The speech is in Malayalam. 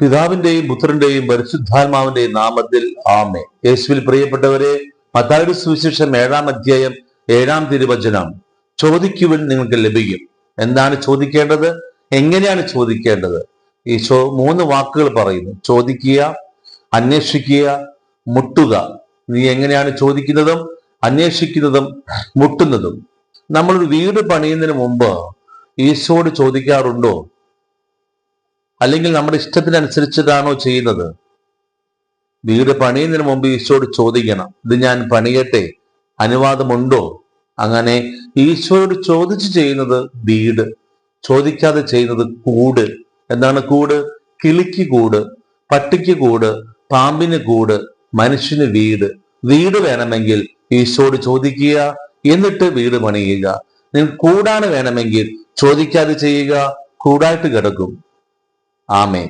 പിതാവിന്റെയും പുത്രന്റെയും പരിശുദ്ധാത്മാവിന്റെയും നാമത്തിൽ ആമേ യേശുവിൽ പ്രിയപ്പെട്ടവരെ മത്തായുടെ സുവിശേഷം ഏഴാം അധ്യായം ഏഴാം തിരുവചനം ചോദിക്കുവിൻ നിങ്ങൾക്ക് ലഭിക്കും. എന്താണ് ചോദിക്കേണ്ടത്? എങ്ങനെയാണ് ചോദിക്കേണ്ടത്? ഈശോ മൂന്ന് വാക്കുകൾ പറയുന്നു. ചോദിക്കുക അന്വേഷിക്കുക മുട്ടുക. നീ എങ്ങനെയാണ് ചോദിക്കുന്നതും അന്വേഷിക്കുന്നതും മുട്ടുന്നതും? നമ്മളൊരു വീട് പണിയുന്നതിന് മുമ്പ് ഈശോട് ചോദിക്കാറുണ്ടോ? അല്ലെങ്കിൽ നമ്മുടെ ഇഷ്ടത്തിനനുസരിച്ചിട്ടാണോ ചെയ്യുന്നത്? വീട് പണിയുന്നതിന് മുമ്പ് ഈശോട് ചോദിക്കണം. ഇത് ഞാൻ പണിയട്ടെ? അനുവാദമുണ്ടോ? അങ്ങനെ ഈശോയോട് ചോദിച്ച് ചെയ്യുന്നത് വീട്. ചോദിക്കാതെ ചെയ്യുന്നത് കൂട്. എന്താണ് കൂട്? കിളിക്ക് കൂട് പട്ടിക്ക് കൂട് പാമ്പിന് കൂട് മനുഷ്യന് വീട്. വീട് വേണമെങ്കിൽ ഈശോട് ചോദിക്കുക എന്നിട്ട് വീട് പണിയുക. നിങ്ങൾ കൂടാണ് വേണമെങ്കിൽ ചോദിക്കാതെ ചെയ്യുക കൂടായിട്ട് കിടക്കും. ആമേ